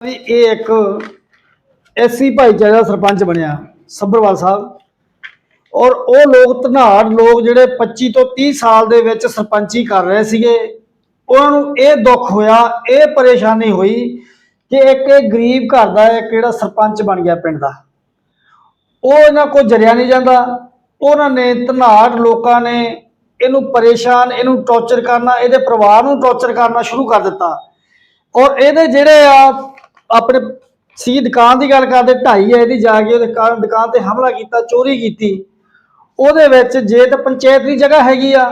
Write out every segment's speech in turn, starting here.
ਵੀ ਇਹ ਇੱਕ ਐਸੀ ਭਾਈਚਾਰੇ ਦਾ ਸਰਪੰਚ ਬਣਿਆ, ਸੱਭਰਵਾਲ ਸਾਹਿਬ। ਔਰ ਉਹ ਲੋਕ ਧਨਾੜ ਲੋਕ ਜਿਹੜੇ 25 ਤੋਂ 30 ਸਾਲ ਦੇ ਵਿੱਚ ਸਰਪੰਚੀ ਕਰ ਰਹੇ ਸੀਗੇ, ਉਹਨਾਂ ਨੂੰ ਇਹ ਦੁੱਖ ਹੋਇਆ, ਇਹ ਪਰੇਸ਼ਾਨੀ ਹੋਈ ਕਿ ਇੱਕ ਇਹ ਗਰੀਬ ਘਰ ਦਾ ਇੱਕ ਜਿਹੜਾ ਸਰਪੰਚ ਬਣ ਗਿਆ ਪਿੰਡ ਦਾ। ਉਹ ਇਹਨਾਂ ਕੋਲ ਜਰਿਆ ਨਹੀਂ ਜਾਂਦਾ, ਉਹਨਾਂ ਨੇ ਧਨਾੜ ਲੋਕਾਂ ਨੇ ਇਹਨੂੰ ਪਰੇਸ਼ਾਨ, ਇਹਨੂੰ ਟੌਰਚਰ ਕਰਨਾ, ਇਹਦੇ ਪਰਿਵਾਰ ਨੂੰ ਟੌਰਚਰ ਕਰਨਾ ਸ਼ੁਰੂ ਕਰ ਦਿੱਤਾ। ਔਰ ਇਹਦੇ ਜਿਹੜੇ ਆ ਆਪਣੇ ਸੀ ਦੁਕਾਨ ਦੀ ਗੱਲ ਕਰਦੇ ਢਾਈ ਹੈ ਇਹਦੀ ਜਾ ਕੇ ਉਹਦੇ ਕਾਰ- ਦੁਕਾਨ ਤੇ ਹਮਲਾ ਕੀਤਾ ਚੋਰੀ ਕੀਤੀ। ਉਹਦੇ ਵਿੱਚ ਜੇ ਤਾਂ ਪੰਚਾਇਤ ਦੀ ਜਗ੍ਹਾ ਹੈਗੀ ਆ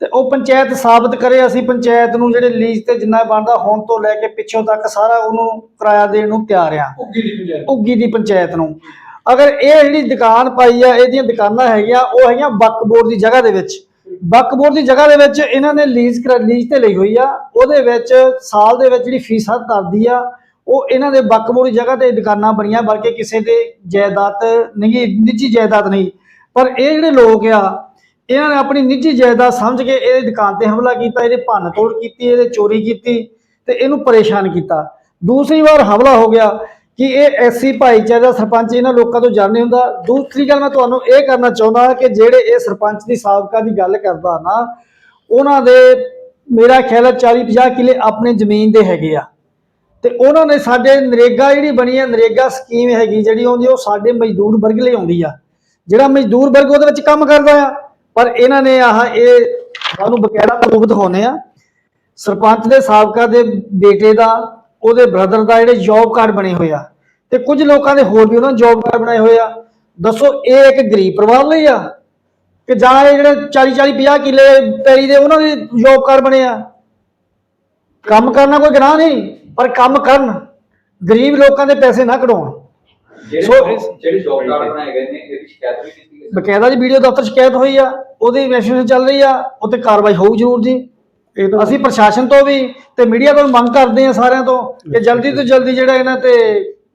ਤੇ ਉਹ ਪੰਚਾਇਤ ਸਾਬਤ ਕਰੇ ਅਸੀਂ ਪੰਚਾਇਤ ਨੂੰ ਜਿਹੜੇ ਲੀਜ਼ ਤੇ ਜਿੰਨਾ ਬਣਦਾ ਹੁਣ ਤੋਂ ਲੈ ਕੇ ਪਿੱਛੋਂ ਤੱਕ ਸਾਰਾ ਉਹਨੂੰ ਕਿਰਾਇਆ ਦੇਣ ਨੂੰ ਤਿਆਰ ਆ। ਉੱਗੀ ਦੀ ਪੰਚਾਇਤ। ਨੂੰ। ਅਗਰ ਇਹ ਜਿਹੜੀ ਦੁਕਾਨ ਪਾਈ ਆ ਇਹਦੀਆਂ ਦੁਕਾਨਾਂ ਹੈਗੀਆਂ ਉਹ ਹੈਗੀਆਂ ਬੱਕ ਬੋਰਡ ਦੀ ਜਗ੍ਹਾ ਦੇ ਵਿੱਚ। ਬੱਕ ਬੋਰਡ ਦੀ ਜਗ੍ਹਾ ਦੇ ਵਿੱਚ ਇਹਨਾਂ ਨੇ ਲੀਜ਼ ਲੀਜ਼ ਤੇ ਲਈ ਹੋਈ ਆ। ਉਹਦੇ ਵਿੱਚ ਸਾਲ ਦੇ ਵਿੱਚ ਜਿਹੜੀ ਫੀਸ ਹੱਦ ਕਰਦੀ ਆ ਉਹ ਇਹਨਾਂ ਦੇ ਬੱਕ ਜਗ੍ਹਾ ਤੇ ਦੁਕਾਨਾਂ ਬਣੀਆਂ, ਬਲਕਿ ਕਿਸੇ ਦੇ ਜਾਇਦਾਦ ਨਹੀਂ, ਨਿੱਜੀ ਜਾਇਦਾਦ ਨਹੀਂ। ਪਰ ਇਹ ਜਿਹੜੇ ਲੋਕ ਆ, ਇਹਨਾਂ ਨੇ ਆਪਣੀ ਨਿੱਜੀ ਜਾਇਦਾਦ ਸਮਝ ਕੇ ਇਹਦੇ ਦੁਕਾਨ ਤੇ ਹਮਲਾ ਕੀਤਾ, ਇਹਦੇ ਭੰਨ ਤੋੜ ਕੀਤੀ, ਇਹਦੇ ਚੋਰੀ ਕੀਤੀ ਤੇ ਇਹਨੂੰ ਪਰੇਸ਼ਾਨ ਕੀਤਾ। ਦੂਸਰੀ ਵਾਰ ਹਮਲਾ ਹੋ ਗਿਆ ਕਿ ਇਹ ਐਸੀ ਭਾਈਚਾਰੇ ਦਾ ਸਰਪੰਚ, ਇਹਨਾਂ ਲੋਕਾਂ ਤੋਂ ਜਾਣ ਨਹੀਂ ਹੁੰਦਾ। ਦੂਸਰੀ ਗੱਲ ਮੈਂ ਤੁਹਾਨੂੰ ਇਹ ਕਰਨਾ ਚਾਹੁੰਦਾ ਕਿ ਜਿਹੜੇ ਇਹ ਸਰਪੰਚ ਦੀ ਸਾਬਕਾ ਦੀ ਗੱਲ ਕਰਦਾ ਨਾ, ਉਹਨਾਂ ਦੇ ਮੇਰਾ ਖਿਆਲ ਹੈ 40 50 ਕਿੱਲੇ ਆਪਣੇ ਜ਼ਮੀਨ ਦੇ ਹੈਗੇ ਆ। ਤੇ ਉਹਨਾਂ ਨੇ ਸਾਡੇ ਨਰੇਗਾ ਜਿਹੜੀ ਬਣੀ ਹੈ, ਨਰੇਗਾ ਸਕੀਮ ਹੈਗੀ ਜਿਹੜੀ ਆਉਂਦੀ, ਉਹ ਸਾਡੇ ਮਜ਼ਦੂਰ ਵਰਗ ਲਈ ਆਉਂਦੀ ਆ। ਜਿਹੜਾ ਮਜ਼ਦੂਰ ਵਰਗ ਉਹਦੇ ਵਿੱਚ ਕੰਮ ਕਰਦਾ ਆ, ਪਰ ਇਹਨਾਂ ਨੇ ਆਹ ਇਹ ਸਾਨੂੰ ਬਕਾਇਦਾ ਪ੍ਰੂਫ ਦਿਖਾਉਨੇ ਆ। ਸਰਪੰਚ ਦੇ ਸਾਬਕਾ ਦੇ ਬੇਟੇ ਦਾ, ਉਹਦੇ ਬ੍ਰਦਰ ਦਾ ਜਿਹੜੇ ਜੌਬ ਕਾਰਡ ਬਣੇ ਹੋਏ ਆ। ਤੇ ਕੁਝ ਲੋਕਾਂ ਦੇ ਹੋਰ ਵੀ ਉਹਨਾਂ ਜੌਬ ਕਾਰਡ ਬਣਾਏ ਹੋਏ ਆ। ਦੱਸੋ, ਇਹ ਇੱਕ ਗਰੀਬ ਪਰਿਵਾਰ ਲਈ ਆ? ਕਿ ਜਾਂ ਇਹ ਜਿਹੜੇ 40 40 50 ਕਿੱਲੇ ਪੈਰੀ ਦੇ ਉਹਨਾਂ ਦੇ ਜੌਬ ਕਾਰਡ ਬਣੇ ਆ? ਕੰਮ ਕਰਨਾ ਕੋਈ ਗੁਨਾਹ ਨਹੀਂ। ਪਰ ਕੰਮ ਕਰਨ ਗਰੀਬ ਲੋਕਾਂ ਦੇ ਪੈਸੇ ਨਾ ਕਢਾਉਣ ਜਿਹੜੇ ਜਿਹੜੇ ਜੋਬ ਕਾਰਡ ਬਣਾਏ ਗਏ ਨੇ ਇਹਦੀ ਸ਼ਿਕਾਇਤ ਵੀ ਕੀਤੀ ਗਈ ਬਕਾਇਦਾ ਜੀ ਵੀਡੀਓ ਦਫ਼ਤਰ ਸ਼ਿਕਾਇਤ ਹੋਈ ਆ ਉਹਦੀ ਇਨਵੈਸਟੀਗੇਸ਼ਨ ਚੱਲ ਰਹੀ ਆ ਉੱਤੇ ਕਾਰਵਾਈ ਹੋਊ ਜ਼ਰੂਰ ਜੀ। ਤਾਂ ਅਸੀਂ ਪ੍ਰਸ਼ਾਸਨ ਤੋਂ ਵੀ ਤੇ ਮੀਡੀਆ ਤੋਂ ਵੀ ਮੰਗ ਕਰਦੇ ਹਾਂ ਸਾਰਿਆਂ ਤੋਂ ਕਿ ਜਲਦੀ ਤੋਂ ਜਲਦੀ ਜਿਹੜਾ ਇਹਨਾਂ ਤੇ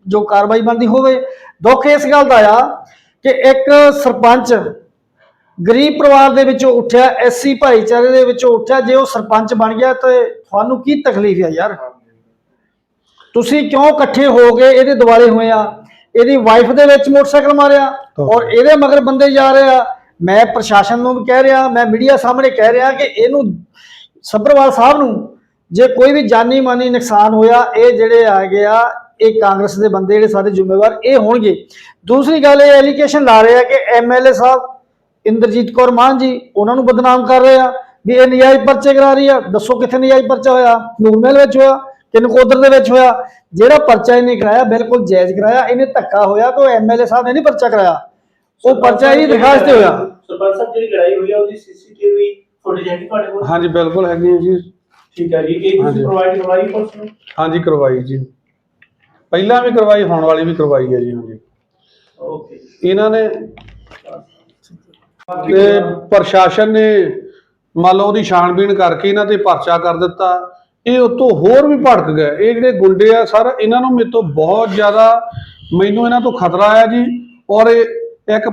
ਜੋ ਕਾਰਵਾਈ ਬਣਦੀ ਹੋਵੇ। ਦੁੱਖ ਇਸ ਗੱਲ ਦਾ ਆ ਕਿ ਇੱਕ ਸਰਪੰਚ ਗਰੀਬ ਪਰਿਵਾਰ ਦੇ ਵਿੱਚੋਂ ਉੱਠਿਆ ਐਸਸੀ ਭਾਈਚਾਰੇ ਦੇ ਵਿੱਚੋਂ ਉੱਠਿਆ ਜੇ ਉਹ ਸਰਪੰਚ ਬਣ ਗਿਆ ਤੇ ਤੁਹਾਨੂੰ ਕੀ ਤਕਲੀਫ ਆ ਯਾਰ? ਤੁਸੀਂ ਕਿਉਂ ਇਕੱਠੇ ਹੋ ਗਏ? ਇਹਦੇ ਦੁਆਲੇ ਹੋਏ ਆ। ਇਹਦੀ ਵਾਈਫ ਦੇ ਵਿੱਚ ਮੋਟਰਸਾਈਕਲ ਮਾਰਿਆ ਔਰ ਇਹਦੇ ਮਗਰ ਬੰਦੇ ਜਾ ਰਹੇ ਆ। ਮੈਂ ਪ੍ਰਸ਼ਾਸਨ ਨੂੰ ਵੀ ਕਹਿ ਰਿਹਾ ਮੈਂ ਮੀਡੀਆ ਸਾਹਮਣੇ ਕਹਿ ਰਿਹਾ ਕਿ ਇਹਨੂੰ ਸੱਭਰਵਾਲ ਸਾਹਿਬ ਨੂੰ ਜੇ ਕੋਈ ਵੀ ਜਾਨੀ ਮਾਨੀ ਨੁਕਸਾਨ ਹੋਇਆ ਇਹ ਜਿਹੜੇ ਆ ਗਿਆ ਇਹ ਕਾਂਗਰਸ ਦੇ ਬੰਦੇ ਜਿਹੜੇ ਸਾਰੇ ਜ਼ਿੰਮੇਵਾਰ ਇਹ ਹੋਣਗੇ। ਦੂਸਰੀ ਗੱਲ ਇਹ ਐਲੀਗੇਸ਼ਨ ਲਾ ਰਹੇ ਆ ਕਿ ਐਮਐਲਏ ਸਾਹਿਬ ਇੰਦਰਜੀਤ ਕੌਰ ਮਾਨ ਜੀ ਉਹਨਾਂ ਨੂੰ ਬਦਨਾਮ ਕਰ ਰਹੇ ਆ ਵੀ ਇਹ ਨਜਾਇਜ਼ ਪਰਚੇ ਕਰਾ ਰਹੀ ਆ। ਦੱਸੋ ਕਿੱਥੇ ਨਜਾਇਜ਼ ਪਰਚਾ ਹੋਇਆ? ਨੂਰਮਹਿਲ ਵਿੱਚ ਹੋਇਆ। ਕਿ ਨਕੋਦਰ ਦੇ ਵਿੱਚ ਹੋਇਆ ਜਿਹੜਾ ਪਰਚਾ ਇਹਨੇ ਕਰਾਇਆ ਬਿਲਕੁਲ ਜਾਇਜ਼ ਕਰਾਇਆ ਇਹਨੇ ਧੱਕਾ ਹੋਇਆ ਕੋਈ ਐਮਐਲਏ ਸਾਹਿਬ ਨੇ ਨਹੀਂ ਪਰਚਾ ਕਰਾਇਆ। ਉਹ ਪਰਚਾ ਇਹਦੀ ਦਰਖਾਸਤ ਤੇ ਹੋਇਆ। ਸਰਪੰਚ ਸਾਹਿਬ ਜਿਹੜੀ ਲੜਾਈ ਹੋਈ ਆ ਉਹਦੀ ਸੀਸੀਟੀਵੀ ਫੁਟੇਜ ਹੈਗੀ ਤੁਹਾਡੇ ਕੋਲ? ਹਾਂਜੀ ਬਿਲਕੁਲ ਹੈਗੀ ਹੈ ਜੀ। ਠੀਕ ਹੈ ਜੀ ਇਹ ਹਾਂਜੀ। ਤੁਸੀਂ ਪ੍ਰੋਵਾਈਡ ਕਰਵਾਈ ਪੁਲਿਸ ਨੂੰ? ਹਾਂਜੀ ਕਰਵਾਈ ਜੀ। ਪਹਿਲਾਂ ਵੀ ਕਰਵਾਈ ਹੁਣ ਵਾਲੀ ਵੀ ਕਰਵਾਈ ਹੈ ਜੀ ਹਾਂਜੀ। ਓਕੇ ਇਹਨਾਂ ਨੇ ਤੇ ਪ੍ਰਸ਼ਾਸਨ ਨੇ ਮੰਨ ਲਓ ਉਹਦੀ ਛਾਣਬੀਣ ਕਰਕੇ ਇਹਨਾਂ ਤੇ ਪਰਚਾ ਕਰ ਦਿੱਤਾ। ਇਹ ਉਤੋਂ ਹੋਰ ਵੀ ਭੜਕ ਗਏ। ਇਹ ਜਿਹੜੇ ਗੁੰਡੇ ਆ, ਸਰ ਇਹਨਾਂ ਨੂੰ ਮੇਰੇ ਤੋਂ ਬਹੁਤ ਜ਼ਿਆਦਾ ਮੈਨੂੰ ਇਹਨਾਂ ਤੋਂ ਖਤਰਾ ਆ ਜੀ। ਔਰ ਇਹ ਇੱਕ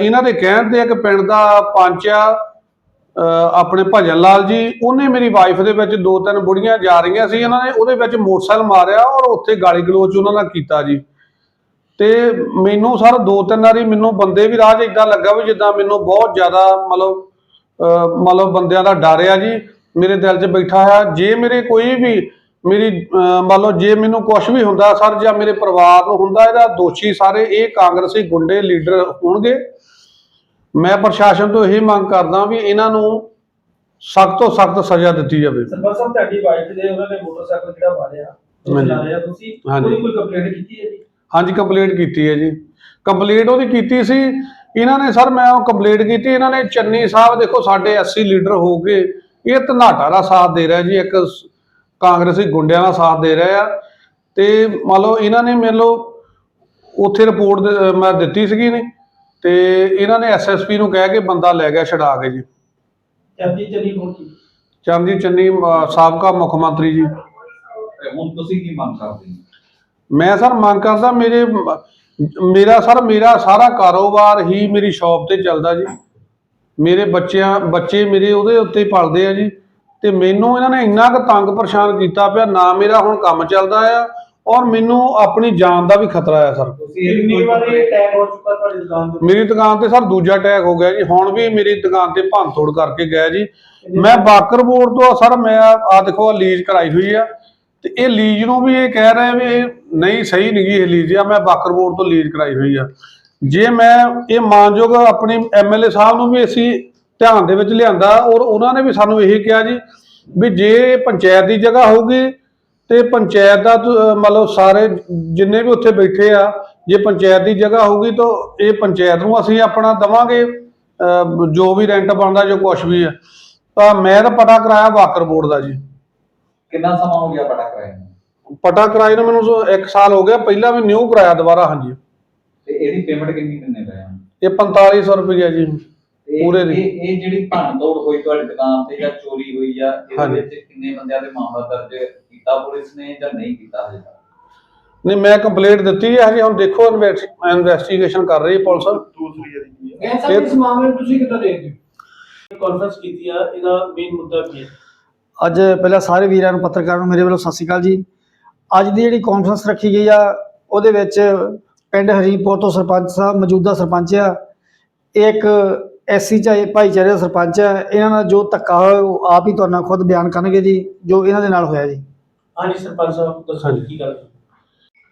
ਇਹਨਾਂ ਦੇ ਕਹਿਣ ਤੇ ਇੱਕ ਪਿੰਡ ਦਾ ਪੰਚ ਆ ਆਪਣੇ ਭਜਨ ਲਾਲ ਜੀ, ਉਹਨੇ ਮੇਰੀ ਵਾਈਫ ਦੇ ਵਿੱਚ ਦੋ ਤਿੰਨ ਬੁੜੀਆਂ ਜਾ ਰਹੀਆਂ ਸੀ। ਇਹਨਾਂ ਨੇ ਉਹਦੇ ਵਿੱਚ ਮੋਟਰਸਾਈਕਲ ਮਾਰਿਆ ਔਰ ਉੱਥੇ ਗਾਲੀ ਗਲੋਚ ਉਹਨਾਂ ਨਾਲ ਕੀਤਾ ਜੀ। ਤੇ ਮੈਨੂੰ ਸਰ ਦੋ ਤਿੰਨ ਵਾਰੀ ਮੈਨੂੰ ਬੰਦੇ ਵੀ ਰਾਹ 'ਚ ਇਦਾਂ ਲੱਗਾ ਵੀ ਜਿੱਦਾਂ ਮੈਨੂੰ ਬਹੁਤ ਜ਼ਿਆਦਾ ਮਤਲਬ, ਅਹ ਮਤਲਬ ਬੰਦਿਆਂ ਦਾ ਡਰ ਆ ਜੀ। ਮੇਰੇ ਦਿਲ 'ਚ ਬੈਠਾ ਆ ਜੇ ਮੇਰੇ ਕੋਈ ਵੀ ਮੇਰੀ ਮੰਨ ਲਓ ਜੇ ਮੈਨੂੰ ਕੁਝ ਵੀ ਹੁੰਦਾ ਸਰ ਜਾਂ ਮੇਰੇ ਪਰਿਵਾਰ ਨੂੰ ਹੁੰਦਾ ਇਹਦਾ ਦੋਸ਼ੀ ਸਾਰੇ ਇਹ ਕਾਂਗਰਸੀ ਗੁੰਡੇ ਲੀਡਰ ਹੋਣਗੇ। ਮੈਂ ਪ੍ਰਸ਼ਾਸਨ ਤੋਂ ਇਹ ਮੰਗ ਕਰਦਾ ਵੀ ਇਹਨਾਂ ਨੂੰ ਸਖਤ ਤੋਂ ਸਖਤ ਸਜ਼ਾ ਦਿੱਤੀ ਜਾਵੇ। ਸਰਪੰਚ ਸਾਹਿਬ ਤੁਹਾਡੀ ਵਾਈਫ ਦੇ ਉਹਨਾਂ ਨੇ ਮੋਟਰਸਾਈਕਲ ਜਿਹੜਾ ਮਾਰਿਆ ਉਹ ਹਾਂਜੀ। ਚਲਾ ਰਿਹਾ ਤੁਸੀਂ। ਉਹਦੀ ਕੋਈ ਕੰਪਲੇਂਟ ਕੀਤੀ ਹੈ ਜੀ? ਹਾਂਜੀ ਕੰਪਲੀਟ ਕੀਤੀ ਹੈ ਜੀ। ਕੰਪਲੀਟ ਉਹਦੀ ਕੀਤੀ ਸੀ। ਇਹਨਾਂ ਨੇ ਸਰ ਮੈਂ ਉਹ ਕੰਪਲੀਟ ਕੀਤੀ ਇਹਨਾਂ ਨੇ ਚੰਨੀ ਸਾਹਿਬ ਦੇਖੋ ਸਾਡੇ 80 ਲੀਡਰ ਹੋ ਕੇ ਇਹ ਧਨਾਟਾ ਦਾ ਸਾਥ ਦੇ ਰਿਹਾ ਜੀ ਇੱਕ ਕਾਂਗਰਸੀ ਗੁੰਡਿਆਂ ਦਾ ਸਾਥ ਦੇ ਰਿਹਾ ਆ। ਤੇ ਮੰਨ ਲਓ ਇਹਨਾਂ ਨੇ ਮੈਨੂੰ ਉੱਥੇ ਰਿਪੋਰਟ ਮੈਂ ਦਿੱਤੀ ਸੀਗੀ ਨੇ ਤੇ ਇਹਨਾਂ ਨੇ ਐਸਐਸਪੀ ਨੂੰ ਕਹਿ ਕੇ ਬੰਦਾ ਲੈ ਗਿਆ ਛਡਾ ਕੇ ਜੀ। ਚੰਦੀ ਚਲੀ ਕੋਲ ਕੀ ਚੰਦੀ ਚੰਨੀ ਸਾਬਕਾ ਮੁੱਖ ਮੰਤਰੀ ਜੀ। ਹੁਣ ਤੁਸੀਂ ਕੀ ਮੰਗ ਕਰਦੇ ਹੋ? ਮੈਂ ਸਰ ਮੰਗ ਕਰਦਾ ਮੇਰੇ ਮੇਰਾ ਸਰ ਮੇਰਾ ਸਾਰਾ ਕਾਰੋਬਾਰ ਹੀ ਮੇਰੀ ਸ਼ਾਪ ਤੇ ਚੱਲਦਾ ਜੀ। ਮੇਰੇ ਬੱਚਿਆਂ ਬੱਚੇ ਮੇਰੇ ਉਹਦੇ ਉੱਤੇ ਪਲਦੇ ਆ ਜੀ। ਤੇ ਮੈਨੂੰ ਇਹਨਾਂ ਨੇ ਇੰਨਾ ਕੁ ਤੰਗ ਪਰੇਸ਼ਾਨ ਕੀਤਾ ਪਿਆ ਨਾ ਮੇਰਾ ਹੁਣ ਕੰਮ ਚੱਲਦਾ ਆ ਔਰ ਮੈਨੂੰ ਆਪਣੀ ਜਾਨ ਦਾ ਵੀ ਖਤਰਾ ਆ ਸਰ। ਤੁਸੀਂ ਇਹ ਕਿੰਨੀ ਵਾਰੀ ਅਟੈਕ ਹੋ ਚੁੱਕਾ ਤੁਹਾਡੀ ਦੁਕਾਨ ਤੇ। ਮੇਰੀ ਦੁਕਾਨ ਤੇ ਸਰ ਦੂਜਾ ਅਟੈਕ ਹੋ ਗਿਆ ਜੀ। ਹੁਣ ਵੀ ਮੇਰੀ ਦੁਕਾਨ ਤੇ ਭੰਨ ਤੋੜ ਕਰਕੇ ਗਿਆ ਜੀ। ਮੈਂ ਬਾਕਰ ਬੋਰਡ ਤੋਂ ਸਰ ਮੈਂ ਆ ਦੇਖੋ ਆ ਲੀਜ਼ ਕਰਾਈ ਹੋਈ ਆ। ਤੇ ਇਹ ਲੀਜ਼ ਨੂੰ ਵੀ ਇਹ ਕਹਿ ਰਹੇ ਵੀ ਇਹ ਨਹੀਂ ਸਹੀ ਨਹੀਂ ਇਹ ਲੀਜ਼ ਆ। ਮੈਂ ਬਾਕਰ ਬੋਰਡ ਤੋਂ ਲੀਜ਼ ਕਰਾਈ ਹੋਈ ਆ। ਜੇ ਮੈਂ ਇਹ ਮਾਨਯੋਗ ਆਪਣੀ ਐਮਐਲਏ ਸਾਹਿਬ ਨੂੰ ਵੀ ਅਸੀਂ ਧਿਆਨ ਦੇ ਵਿੱਚ ਲਿਆਂਦਾ ਔਰ ਉਹਨਾਂ ਨੇ ਵੀ ਸਾਨੂੰ ਇਹੀ ਕਿਹਾ ਜੀ ਵੀ ਜੇ ਪੰਚਾਇਤ ਦੀ ਜਗ੍ਹਾ ਹੋਊਗੀ ਤੇ ਪੰਚਾਇਤ ਦਾ ਮਤਲਬ ਸਾਰੇ ਜਿੰਨੇ ਵੀ ਉੱਥੇ ਬੈਠੇ ਆ ਜੇ ਪੰਚਾਇਤ ਦੀ ਜਗ੍ਹਾ ਹੋਊਗੀ ਤਾਂ ਇਹ ਪੰਚਾਇਤ ਨੂੰ ਅਸੀਂ ਆਪਣਾ ਦਵਾਂਗੇ ਜੋ ਵੀ ਰੈਂਟ ਬਣਦਾ ਜੋ ਕੁਝ ਵੀ ਹੈ ਤਾਂ ਮੈਂ ਤਾਂ ਪਤਾ ਕਰਾਇਆ ਵਾਕਰ ਬੋਰਡ ਦਾ ਜੀ। ਕਿੰਨਾ ਸਮਾਂ ਹੋ ਗਿਆ ਪਟਾ ਕਰਾਇਆ? ਪਤਾ ਕਰਾਏ ਨੂੰ ਮੈਨੂੰ 1 ਸਾਲ ਹੋ ਗਿਆ ਪਹਿਲਾਂ ਵੀ ਨਿਊ ਕਰਾਇਆ ਦੁਬਾਰਾ ਹਾਂਜੀ। ਤੇ ਇਹਦੀ ਪੇਮੈਂਟ ਕਿੰਨੀ ਦਿੰਨੇ ਪਏ ਆ? ਇਹ 4500 ਰੁਪਏ ਜੀ ਤੇ ਪੂਰੇ ਦੀ। ਇਹ ਇਹ ਜਿਹੜੀ ਭੰਨ ਤੋੜ ਹੋਈ ਤੁਹਾਡੀ ਦੁਕਾਨ ਤੇ ਜਾਂ ਚੋਰੀ ਹੋਈ ਆ ਹਾਂਜੀ। ਇਹਦੇ ਵਿੱਚ ਕਿੰਨੇ ਬੰਦਿਆਂ ਦੇ ਮਾਮਲਾ ਦਰਜ ਕੀਤਾ ਪੁਲਿਸ ਨੇ ਜਾਂ ਨਹੀਂ ਕੀਤਾ ਹਜੇ ਤੱਕ? ਨਹੀਂ ਮੈਂ ਕੰਪਲੇਂਟ ਦਿੱਤੀ ਹੈ ਹਜੇ ਹੁਣ ਦੇਖੋ ਇਨਵੈਸਟੀਗੇਸ਼ਨ ਕਰ ਰਹੀ ਹੈ ਪੁਲਿਸ ਗੈਰ ਸਾਹਿਬ ਇਸ ਮਾਮਲੇ ਨੂੰ ਤੁਸੀਂ ਕਿੱਦਾਂ ਦੇਖਦੇ ਹੋ? ਕਾਨਫਰੰਸ ਕੀਤੀ ਆ ਇਹਦਾ ਮੇਨ ਮੁੱਦਾ ਕੀ ਹੈ? ਅੱਜ ਪਹਿਲਾਂ ਸਾਰੇ ਵੀਰਾਂ ਨੂੰ ਪੱਤਰਕਾਰਾਂ ਨੂੰ ਮੇਰੇ ਵੱਲੋਂ ਸਤਿ ਸ਼੍ਰੀ ਅਕਾਲ ਜੀ। ਅੱਜ ਦੀ ਜਿਹੜੀ ਕਾਨਫਰੰਸ ਰੱਖੀ ਗਈ ਆ ਉਹਦੇ ਵਿੱਚ ਪਿੰਡ ਹਰੀਪੁਰ ਤੋਂ ਸਰਪੰਚ ਸਾਹਿਬ ਮੌਜੂਦਾ ਸਰਪੰਚ ਆ। ਇਹ ਇੱਕ ਐਸੀ ਚਾਹੇ ਭਾਈਚਾਰੇ ਦਾ ਸਰਪੰਚ ਆ। ਇਹਨਾਂ ਨਾਲ ਜੋ ਧੱਕਾ ਹੋਇਆ ਉਹ ਆਪ ਹੀ ਤੁਹਾਡੇ ਨਾਲ ਖੁਦ ਬਿਆਨ ਕਰਨਗੇ ਜੀ ਜੋ ਇਹਨਾਂ ਦੇ ਨਾਲ ਹੋਇਆ ਜੀ। ਹਾਂਜੀ ਸਰਪੰਚ ਸਾਹਿਬ ਦੱਸੋ ਜੀ ਕੀ ਗੱਲ? ਹੈ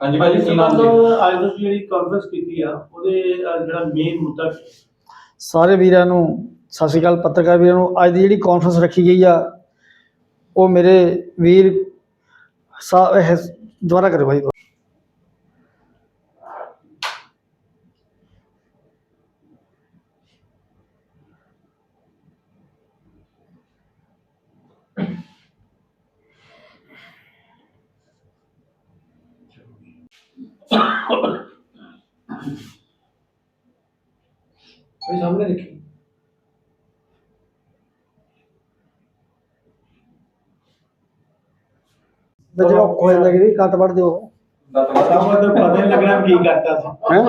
ਹਾਂਜੀ ਭਾਜੀ ਕੀ ਨਾਮ ਅੱਜ ਤੁਸੀਂ ਜਿਹੜੀ ਕਾਨਫਰੰਸ ਕੀਤੀ ਆ ਉਹਦੇ ਜਿਹੜਾ ਮੇਨ ਮੁੱਦਾ ਸਾਰੇ ਵੀਰਾਂ ਨੂੰ ਸਤਿ ਸ਼੍ਰੀ ਅਕਾਲ ਪੱਤਰਕਾਰ ਵੀਰਾਂ ਨੂੰ ਅੱਜ ਦੀ ਜਿਹੜੀ ਕਾਨਫਰੰਸ ਰੱਖੀ ਗਈ ਆ ਉਹ ਮੇਰੇ ਵੀਰ ਦੁਬਾਰਾ ਕਰੋ ਭਾਈ ਕੋਈ ਸਾਹਮਣੇ ਦੇਖੀ ਜਿਹੜਾ ਕੋਈ ਲੱਗਦੀ ਕੱਟ ਵੜ ਦਿਓ ਪਤਾ ਨਹੀਂ ਲੱਗਣਾ ਵੀ ਕੀ ਕਰਤਾ ਸੀ ਹੈ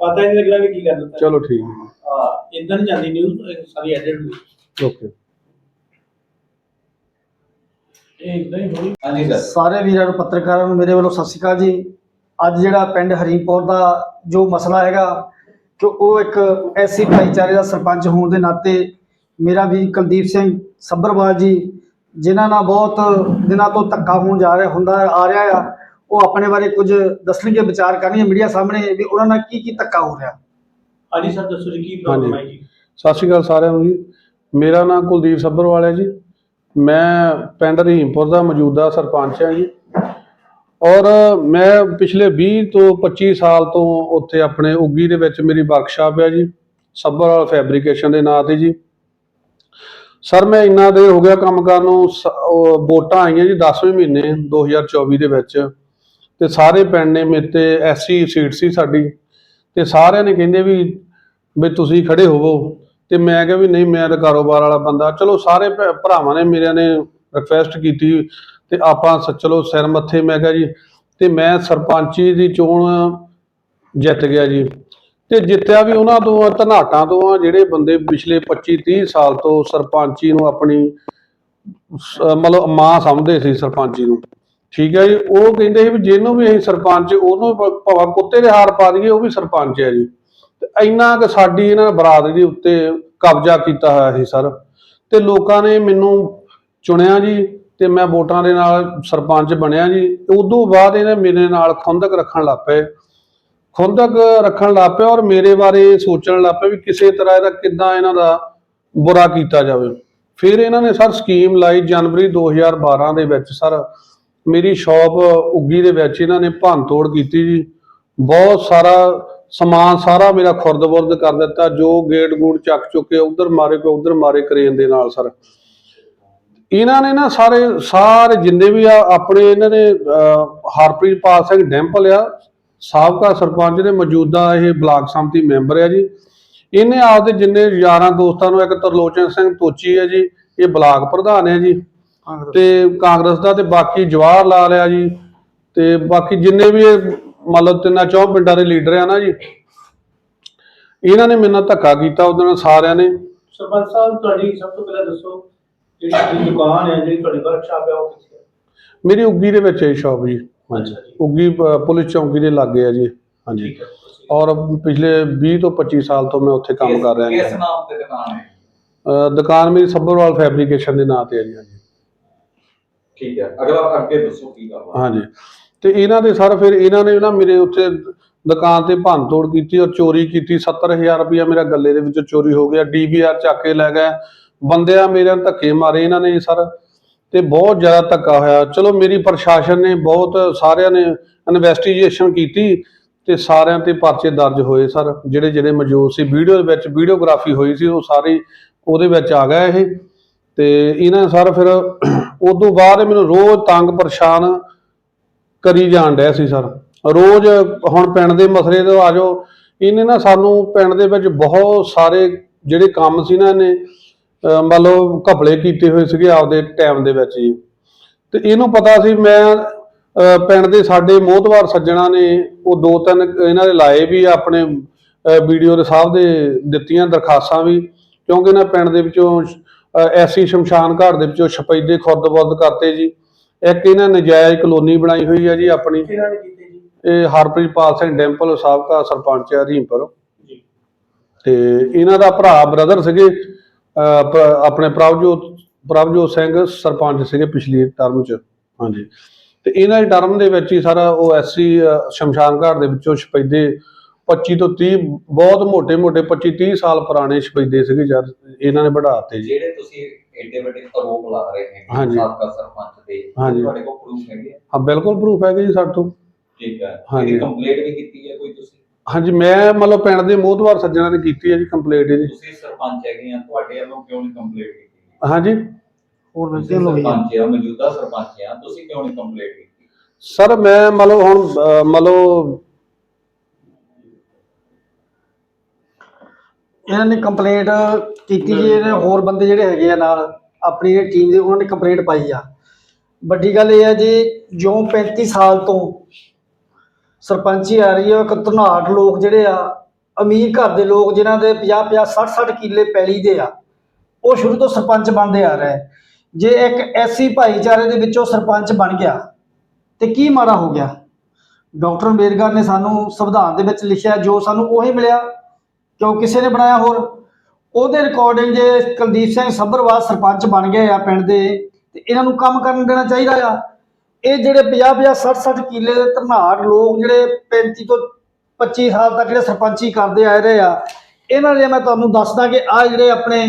ਪਤਾ ਹੀ ਨਹੀਂ ਲੱਗਣਾ ਵੀ ਕੀ ਕਰ ਦਿੱਤਾ ਚਲੋ ਠੀਕ ਹੈ ਹਾਂ ਇਦਾਂ ਨਹੀਂ ਜਾਂਦੀ ਨਿਊਜ਼ ਸਾਰੀ ਐਡਿਟ ਹੋਈ ਓਕੇ ਇਹ ਇਦਾਂ ਹੀ ਹੋਈ ਹਾਂਜੀ ਸਰ ਸਾਰੇ ਵੀਰਾਂ ਨੂੰ ਪੱਤਰਕਾਰਾਂ ਨੂੰ ਮੇਰੇ ਵੱਲੋਂ ਸਤਿ ਸ਼੍ਰੀ ਅਕਾਲ ਜੀ ਅੱਜ ਜਿਹੜਾ ਪਿੰਡ ਹਰੀਪੁਰ ਦਾ ਜੋ ਮਸਲਾ ਹੈਗਾ ਕਿ ਉਹ ਇੱਕ ਐਸੀ ਭਾਈਚਾਰੇ ਦਾ ਸਰਪੰਚ ਹੋਣ ਦੇ ਨਾਤੇ ਮੇਰਾ ਵੀ ਕੁਲਦੀਪ ਸਿੰਘ ਸੱਭਰਵਾਲ ਜੀ ਜਿਨ੍ਹਾਂ ਨਾਲ ਬਹੁਤ ਦਿਨਾਂ ਤੋਂ ਧੱਕਾ ਹੋਣ ਜਾ ਰਿਹਾ ਹੁੰਦਾ ਆ ਰਿਹਾ ਆ ਉਹ ਆਪਣੇ ਬਾਰੇ ਕੁਝ ਦੱਸਣਗੇ ਵਿਚਾਰ ਕਰਨਗੇ ਮੀਡੀਆ ਸਾਹਮਣੇ ਵੀ ਉਹਨਾਂ ਨਾਲ ਕੀ ਕੀ ਧੱਕਾ ਹੋ ਰਿਹਾ। ਹਾਂਜੀ ਸਰ ਦੱਸੋ ਜੀ ਕੀ ਪ੍ਰੋਬਲਮ ਹੈ ਜੀ? ਸਤਿ ਸ਼੍ਰੀ ਅਕਾਲ ਸਾਰਿਆਂ ਨੂੰ ਜੀ। ਮੇਰਾ ਨਾਮ ਕੁਲਦੀਪ ਸੱਭਰਵਾਲ ਹੈ ਜੀ। ਮੈਂ ਪਿੰਡ ਰਹੀਮਪੁਰ ਦਾ ਮੌਜੂਦਾ ਸਰਪੰਚ ਹਾਂ ਜੀ। ਔਰ ਮੈਂ ਪਿਛਲੇ 20 ਤੋਂ 25 ਸਾਲ ਤੋਂ ਉੱਥੇ ਆਪਣੇ ਉੱਗੀ ਦੇ ਵਿੱਚ ਮੇਰੀ ਵਰਕਸ਼ਾਪ ਹੈ ਜੀ ਸੱਭਰਵਾਲ ਫੈਬਰੀਕੇਸ਼ਨ ਦੇ ਨਾਂ ਤੇ ਜੀ। ਸਰ ਮੈਂ ਇੰਨਾ ਦੇਰ ਹੋ ਗਿਆ ਕੰਮ ਕਰਨ ਨੂੰ, ਸ- ਵੋਟਾਂ ਆਈਆਂ ਜੀ 10ਵੇਂ ਮਹੀਨੇ 2024 ਦੇ ਵਿੱਚ। ਤੇ ਸਾਰੇ ਪਿੰਡ ਨੇ ਮੇਰੇ ਤੇ ਐਸਸੀ ਸੀਟ ਸੀ ਸਾਡੀ। ਤੇ ਸਾਰਿਆਂ ਨੇ ਕਹਿੰਦੇ ਵੀ ਵੀ ਤੁਸੀਂ ਖੜੇ ਹੋਵੋ। ਤੇ ਮੈਂ ਕਿਹਾ ਵੀ ਨਹੀਂ, ਮੈਂ ਤਾਂ ਕਾਰੋਬਾਰ ਵਾਲਾ ਬੰਦਾ। ਚਲੋ, ਸਾਰੇ ਭਰਾਵਾਂ ਨੇ ਮੇਰਿਆਂ ਨੇ ਰਿਕਵੈਸਟ ਕੀਤੀ। ਤੇ ਆਪਾਂ ਸ- ਸਿਰ ਮੱਥੇ ਮੈਂ ਕਿਹਾ ਜੀ ਤੇ ਮੈਂ ਸਰਪੰਚੀ ਦੀ ਚੋਣ ਜਿੱਤ ਗਿਆ ਜੀ। ਤੇ ਜਿੱਤਿਆ ਵੀ ਉਹਨਾਂ ਤੋਂ ਆ, ਧਨਾਟਾਂ ਤੋਂ ਆ ਜਿਹੜੇ ਬੰਦੇ ਪਿਛਲੇ 25 30 ਸਾਲ ਤੋਂ ਸਰਪੰਚੀ ਨੂੰ ਆਪਣੀ ਮਤਲਬ ਮਾਂ ਸਮਝਦੇ ਸੀ ਸਰਪੰਚੀ ਨੂੰ। ਠੀਕ ਹੈ ਜੀ ਉਹ ਕਹਿੰਦੇ ਸੀ ਵੀ ਜਿਹਨੂੰ ਵੀ ਅਸੀਂ ਸਰਪੰਚ ਉਹਨੂੰ ਭਾਵੇਂ ਕੁੱਤੇ ਦੇ ਹਾਰ ਪਾ ਦਈਏ ਉਹ ਵੀ ਸਰਪੰਚ ਹੈ ਜੀ। ਤੇ ਇੰਨਾ ਕਿ ਸਾਡੀ ਇਹਨਾਂ ਬਰਾਦਰੀ ਦੇ ਉੱਤੇ ਕਬਜ਼ਾ ਕੀਤਾ ਹੋਇਆ ਸੀ ਸਰ। ਤੇ ਲੋਕਾਂ ਨੇ ਮੈਨੂੰ ਚੁਣਿਆ ਜੀ ਤੇ ਮੈਂ ਵੋਟਾਂ ਦੇ ਨਾਲ ਸਰਪੰਚ ਬਣਿਆ ਜੀ। ਉਦੋਂ ਬਾਅਦ ਇਹਨੇ ਮੇਰੇ ਨਾਲ ਖੁੰਦਕ ਰੱਖਣ ਲੱਗ ਪਏ। ਖੁੰਦਕ ਰੱਖਣ ਲੱਗ ਪਏ ਔਰ ਮੇਰੇ ਬਾਰੇ ਸੋਚਣ ਲੱਗ ਪਏ ਵੀ ਕਿਸੇ ਤਰ੍ਹਾਂ ਇਹਦਾ ਕਿੱਦਾਂ ਇਹਨਾਂ ਦਾ ਬੁਰਾ ਕੀਤਾ ਜਾਵੇ। ਫਿਰ ਇਹਨਾਂ ਨੇ ਸਰ ਸਕੀਮ ਲਾਈ ਜਨਵਰੀ 2012 ਦੇ ਵਿੱਚ ਸਰ। ਮੇਰੀ ਸ਼ਾਪ ਉੱਗੀ ਦੇ ਵਿੱਚ ਇਹਨਾਂ ਨੇ ਭੰਨ ਤੋੜ ਕੀਤੀ ਜੀ। ਬਹੁਤ ਸਾਰਾ ਸਮਾਨ ਸਾਰਾ ਮੇਰਾ ਖੁਰਦ-ਬੁਰਦ ਕਰ ਦਿੱਤਾ। ਜੋ ਗੇਟ ਗੂੜ ਚੱਕ ਚੁੱਕੇ, ਉਧਰ ਮਾਰੇ ਕੋ ਉਧਰ ਮਾਰੇ ਕਰੇਨ ਦੇ ਨਾਲ ਸਰ। ਇਹਨਾਂ ਨੇ ਨਾ ਸਾਰੇ ਸਾਰੇ ਜਿੰਨੇ ਵੀ ਆ ਆਪਣੇ ਇਹਨਾਂ ਨੇ ਹਰਪ੍ਰੀਤ ਪਾਲ ਸਿੰਘ ਡੈਂਪਲ ਆ ਸਾਬਕਾ ਸਰਪੰਚ ਦੇ ਮੌਜੂਦਾ ਇਹ ਬਲਾਕ ਸੰਮਤੀ ਮੈਂਬਰ ਆ ਜੀ। ਇਹਨੇ ਆਪਦੇ ਜਿੰਨੇ ਯਾਰਾਂ ਦੋਸਤਾਂ ਨੂੰ ਇੱਕ ਤਰਲੋਚਨ ਸਿੰਘ ਤੋਚੀ ਹੈ ਜੀ ਇਹ ਬਲਾਕ ਪ੍ਰਧਾਨ ਹੈ ਜੀ। ਤੇ ਕਾਂਗਰਸ ਦਾ ਤੇ ਬਾਕੀ ਜਵਾਹਰ ਲਾਲ ਆ ਜੀ ਤੇ ਬਾਕੀ ਜਿੰਨੇ ਵੀ ਇਹ ਮਤਲਬ ਤਿੰਨਾਂ ਚੌਂ ਪਿੰਡਾਂ ਦੇ ਲੀਡਰ ਆ ਨਾ ਜੀ ਇਹਨਾਂ ਨੇ ਮੇਰੇ ਨਾਲ ਧੱਕਾ ਕੀਤਾ ਉਹਦੇ ਨਾਲ ਸਾਰਿਆਂ ਨੇ। ਸਰਪੰਚ ਸਾਹਿਬ ਤੁਹਾਡੀ ਸਭ ਤੋਂ ਪਹਿਲਾਂ ਦੱਸੋ ਜਿਹੜੀ ਤੁਹਾਡੀ ਦੁਕਾਨ ਹੈ ਜਿਹੜੀ ਤੁਹਾਡੀ ਵਰਕਸ਼ਾਪ ਹੈ ਉਹ ਕਿੱਥੇ ਹੈ? ਮੇਰੀ ਉੱਗੀ ਦੇ ਵਿੱਚ ਹੈ ਸ਼ਾਪ ਜੀ। ਹਾਂਜੀ। ਉੱਗੀ ਪ- ਪੁਲਿਸ ਚੌਂਕੀ ਦੇ ਲਾਗੇ ਆ ਜੀ। ਹਾਂਜੀ। ਠੀਕ ਹੈ ਤੁਸੀਂ- ਔਰ ਪਿਛਲੇ 20 ਤੋਂ 25 ਸਾਲ ਤੋਂ ਮੈਂ ਉੱਥੇ ਕੰਮ ਕਰ ਰਿਹਾ ਕਿਸ ਹਾਂ ਨਾਮ ਤੇ ਦੁਕਾਨ ਹੈ? ਅ, ਦੁਕਾਨ ਮੇਰੀ ਸੱਭਰਵਾਲ ਫੈਬਰੀਕੇਸ਼ਨ ਦੇ ਨਾਂ ਤੇ ਹੈ ਜੀ ਹਾਂਜੀ। ਠੀਕ ਹੈ। ਅਗਲਾ ਅੱਗੇ ਦੱਸੋ ਕੀ ਕਰਵਾ ਹਾਂਜੀ। ਤੇ ਇਹਨਾਂ ਦੇ ਸਰ ਫਿਰ ਇਹਨਾਂ ਨੇ ਨਾ ਮੇਰੇ ਉੱਥੇ ਦੁਕਾਨ ਤੇ ਭੰਨ ਤੋੜ ਕੀਤੀ ਔਰ ਚੋਰੀ ਕੀਤੀ। 70000 ਰੁਪਇਆ ਮੇਰਾ ਗੱਲੇ ਦੇ ਵਿੱਚੋਂ ਚੋਰੀ ਹੋ ਗਿਆ। ਡੀਵੀਆਰ ਚੱਕ ਕੇ ਲੈ ਗਏ। ਬੰਦਿਆਂ ਮੇਰੇ ਧੱਕੇ ਮਾਰੇ ਇਹਨਾਂ ਨੇ ਸਰ, ਤੇ ਬਹੁਤ ਜ਼ਿਆਦਾ ਧੱਕਾ ਹੋਇਆ। ਚਲੋ ਮੇਰੀ ਪ੍ਰਸ਼ਾਸਨ ਨੇ ਬਹੁਤ ਸਾਰਿਆਂ ਨੇ ਇਨਵੈਸਟੀਗੇਸ਼ਨ ਕੀਤੀ ਤੇ ਸਾਰਿਆਂ ਤੇ ਪਰਚੇ ਦਰਜ ਹੋਏ ਸਰ। ਜਿਹੜੇ ਜਿਹੜੇ ਮੌਜੂਦ ਸੀ ਵੀਡੀਓ ਦੇ ਵਿੱਚ ਵੀਡੀਓਗ੍ਰਾਫੀ ਹੋਈ ਸੀ, ਉਹ ਸਾਰੀ ਉਹਦੇ ਵਿੱਚ ਆ ਗਿਆ ਇਹ। ਤੇ ਇਹਨਾਂ ਸਰ ਫਿਰ ਉਦੋਂ ਬਾਅਦ ਮੈਨੂੰ ਰੋਜ਼ ਤੰਗ ਪਰੇਸ਼ਾਨ ਕਰੀ ਜਾਣ ਡਿਆ ਸੀ ਸਰ। ਰੋਜ਼ ਹੁਣ ਪਿੰਡ ਦੇ ਮਸਲੇ ਤੋਂ ਆ ਜਾਓ। ਇਹਨੇ ਨਾ ਸਾਨੂੰ ਪਿੰਡ ਦੇ ਵਿੱਚ ਬਹੁਤ ਸਾਰੇ ਜਿਹੜੇ ਕੰਮ ਸੀ ਨਾ ਇਹਨੇ ਮੰਨ ਲਓ ਘਪਲੇ ਕੀਤੇ ਹੋਏ ਸੀਗੇ ਆਪਦੇ ਟਾਈਮ ਦੇ ਵਿੱਚ ਜੀ ਤੇ ਇਹਨੂੰ ਪਤਾ ਸੀ ਮੈਂ ਪਿੰਡ ਦੇ ਸਾਡੇ ਮੋਹਤਵਾਰ ਸੱਜਣਾ ਨੇ ਉਹ ਦੋ ਤਿੰਨ ਇਹਨਾਂ ਦੇ ਲਾਏ ਵੀ ਆਪਣੇ ਵੀਡੀਓ ਦੇ ਸਾਹਿਬ ਦੇ ਦਿੱਤੀਆਂ ਦਰਖਾਸਤਾਂ ਵੀ ਕਿਉਂਕਿ ਇਹਨਾਂ ਪਿੰਡ ਦੇ ਵਿੱਚੋਂ ਐਸੀ ਸ਼ਮਸ਼ਾਨ ਘਾਟ ਦੇ ਵਿੱਚੋਂ ਛਪੈਦੇ ਖੁਰਦ-ਬੁਰਦ ਕਰਤੇ ਜੀ। ਇੱਕ ਇਹਨਾਂ ਨਜਾਇਜ਼ ਕਲੋਨੀ ਬਣਾਈ ਹੋਈ ਹੈ ਜੀ ਆਪਣੀ। ਨੇ ਇਹ ਹਰਪ੍ਰੀਤ ਪਾਲ ਸਿੰਘ ਡੈਂਪਲ ਸਾਬਕਾ ਸਰਪੰਚ ਹੈ ਹਰੀਮਪੁਰ ਜੀ। ਤੇ ਇਹਨਾਂ ਦਾ ਭਰਾ ਬ੍ਰਦਰ ਸੀਗੇ। ਆਪਣੇ ਪ੍ਰਭਜੋਤ ਪ੍ਰਭਜੋਤ ਸਿੰਘ ਸਰਪੰਚ ਸੀਗੇ ਪਿਛਲੀ ਟਰਮ 'ਚ ਹਾਂਜੀ। ਤੇ ਇਹਨਾਂ ਦੀ ਟਰਮ ਦੇ ਵਿੱਚ ਹੀ ਸਾਰਾ ਉਹ ਐਸਸੀ ਸ਼ਮਸ਼ਾਨ ਘਾਟ ਦੇ ਵਿੱਚੋਂ ਸ਼ਪੈਦੇ 25 ਤੋਂ 30 ਬਹੁਤ ਮੋٹے-ਮੋٹے 25-30 ਸਾਲ ਪੁਰਾਣੇ ਸ਼ਪੈਦੇ ਸੀਗੇ ਜਦ ਇਹਨਾਂ ਨੇ ਵਧਾਤੇ ਜੀ। ਜਿਹੜੇ ਤੁਸੀਂ ਏਡੇ ਵੱਡੇ ਆਰੋਪ ਲਾ ਰਹੇ ਨੇ ਸਰਪੰਚ ਦੇ ਤੁਹਾਡੇ ਕੋਲ ਪ੍ਰੂਫ ਹੈਗੇ ਹਾਂ ਬਿਲਕੁਲ ਪ੍ਰੂਫ ਹੈਗੇ ਜੀ ਸਾਡੇ ਤੋਂ। ਠੀਕ ਹੈ। ਹਾਂਜੀ। ਕੰਪਲੀਟ ਵੀ ਕੀਤੀ ਹੈ ਕੋਈ ਤੁਸੀਂ? ਹਾਂਜੀ ਮੈਂ ਮਤਲਬ ਪਿੰਡ ਦੇ ਮੋਹਤਵਾਰ ਸੱਜਣਾ ਨੇ ਕੀਤੀ ਹੈ ਜੀ ਕੰਪਲੀਟ ਇਹਦੀ। ਤੁਸੀਂ ਸਰਪੰਚ ਹੈਗੇ ਆ ਤੁਹਾਡੇ ਵੱਲੋਂ ਕਿਉਂ ਨਹੀਂ ਕੰਪਲੀਟ ਕੀਤੀ? ਹਾਂਜੀ। ਹੋਰ ਤੁਸੀਂ ਮਿਲਦੇ ਲੋਕ ਸਰਪੰਚ ਆ ਮੌਜੂਦਾ ਸਰਪੰਚ ਆ ਤੁਸੀਂ ਕਿਉਂ ਨਹੀਂ ਕੰਪਲੀਟ ਕੀਤੀ? ਸਰ ਮੈਂ ਮਤਲਬ ਹੁਣ ਅਹ, ਮਤਲਬ ਇਹਨਾਂ ਨੇ ਕੰਪਲੇਂਟ ਕੀਤੀ ਜੀ ਇਹਨੇ ਹੋਰ ਬੰਦੇ ਜਿਹੜੇ ਹੈਗੇ ਆ ਨਾਲ ਆਪਣੀ ਟੀਮ ਦੇ ਉਹਨਾਂ ਨੇ ਕੰਪਲੇਂਟ ਪਾਈ ਆ। ਵੱਡੀ ਗੱਲ ਇਹ ਹੈ ਜੀ ਜੋ 35 ਸਾਲ ਤੋਂ ਸਰਪੰਚੀ ਆ ਰਹੀ ਹੈ ਇੱਕ ਧਨਾਟ ਲੋਕ ਜਿਹੜੇ ਆ, ਅਮੀਰ ਘਰ ਦੇ ਲੋਕ ਜਿਨ੍ਹਾਂ ਦੇ 50 50 60 60 ਕਿੱਲੇ ਪੈਲੀ ਦੇ ਆ, ਉਹ ਸ਼ੁਰੂ ਤੋਂ ਸਰਪੰਚ ਬਣਦੇ ਆ ਰਹੇ। ਜੇ ਇੱਕ ਐਸੀ ਭਾਈਚਾਰੇ ਦੇ ਵਿੱਚੋਂ ਸਰਪੰਚ ਬਣ ਗਿਆ, ਤੇ ਕੀ ਮਾੜਾ ਹੋ ਗਿਆ? ਡਾਕਟਰ ਅੰਬੇਦਕਰ ਨੇ ਸਾਨੂੰ ਸੰਵਿਧਾਨ ਦੇ ਵਿੱਚ ਲਿਖਿਆ, ਜੋ ਸਾਨੂੰ ਉਹੀ ਮਿਲਿਆ, ਕਿਉਂ ਕਿਸੇ ਨੇ ਬਣਾਇਆ ਹੋਰ? ਉਹਦੇ ਰਿਕਾਰਡਿੰਗ ਜੇ ਕੁਲਦੀਪ ਸਿੰਘ ਸੱਭਰਵਾਲ ਸਰਪੰਚ ਬਣ ਗਏ ਆ ਪਿੰਡ ਦੇ, ਤੇ ਇਹਨਾਂ ਨੂੰ ਕੰਮ ਕਰਨ ਦੇਣਾ ਚਾਹੀਦਾ ਆ। ਇਹ ਜਿਹੜੇ 50 50 60 60 ਕਿੱਲੇ ਦੇ ਧਨਾੜ ਲੋਕ ਜਿਹੜੇ 35 ਤੋਂ 25 ਸਾਲ ਤੱਕ ਜਿਹੜੇ ਸਰਪੰਚੀ ਕਰਦੇ ਆਏ ਰਹੇ ਆ ਇਹਨਾਂ ਦੇ ਮੈਂ ਤੁਹਾਨੂੰ ਦੱਸਦਾ ਕਿ ਆ ਜਿਹੜੇ ਆਪਣੇ